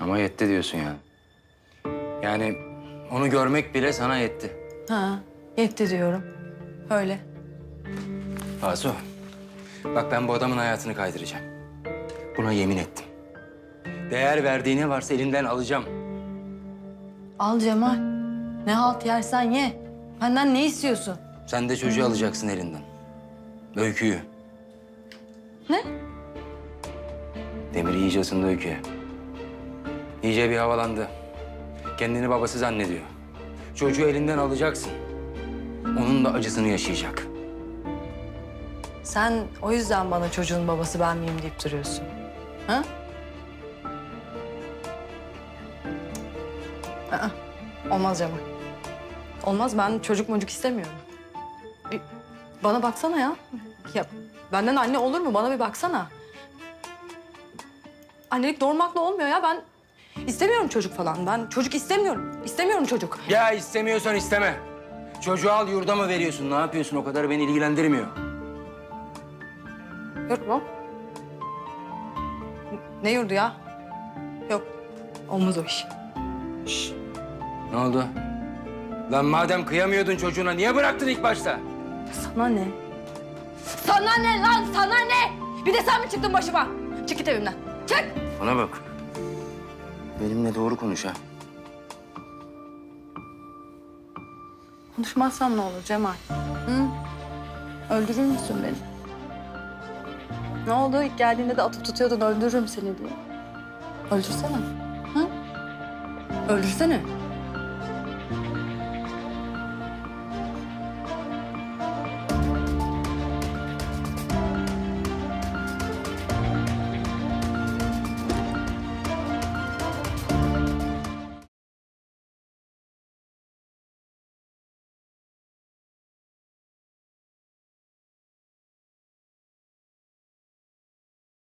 Ama yetti diyorsun yani. Yani onu görmek bile sana yetti. Ha, yetti diyorum. Öyle. Asu, bak ben bu adamın hayatını kaydıracağım. Buna yemin ettim. Değer verdiği ne varsa elinden alacağım. Al Cemal. Ne halt yersen ye. Benden ne istiyorsun? Sen de çocuğu alacaksın elinden. Öyküyü. Ne? Demir iyice ısındı Öykü'ye. İyice bir havalandı. Kendini babası zannediyor. Çocuğu elinden alacaksın. Onun da acısını yaşayacak. Sen o yüzden bana çocuğun babası ben miyim deyip duruyorsun. Ha? Aa, olmaz Cemal. Olmaz ben çocuk mucuk istemiyorum. Bir bana baksana ya. Ya benden anne olur mu? Bana bir baksana. Annelik doğurmakla olmuyor ya. Ben istemiyorum çocuk falan. Ben çocuk istemiyorum. İstemiyorum çocuk. Ya istemiyorsan isteme. Çocuğu al yurda mı veriyorsun? Ne yapıyorsun? O kadar beni ilgilendirmiyor. Yurt mu? Ne yurdu ya? Yok. Olmaz o iş. Şş, ne oldu? Lan madem kıyamıyordun çocuğuna niye bıraktın ilk başta? Sana ne? Sana ne lan? Sana ne? Bir de sen mi çıktın başıma? Çık git evimden. Çık! Bana bak. Benimle doğru konuş ha. Konuşmazsam ne olur Cemal? Hı? Öldürür müsün beni? Ne oldu? İlk geldiğinde de atıp tutuyordun öldürürüm seni diye. Öldürsene. Hı? Öldürsene.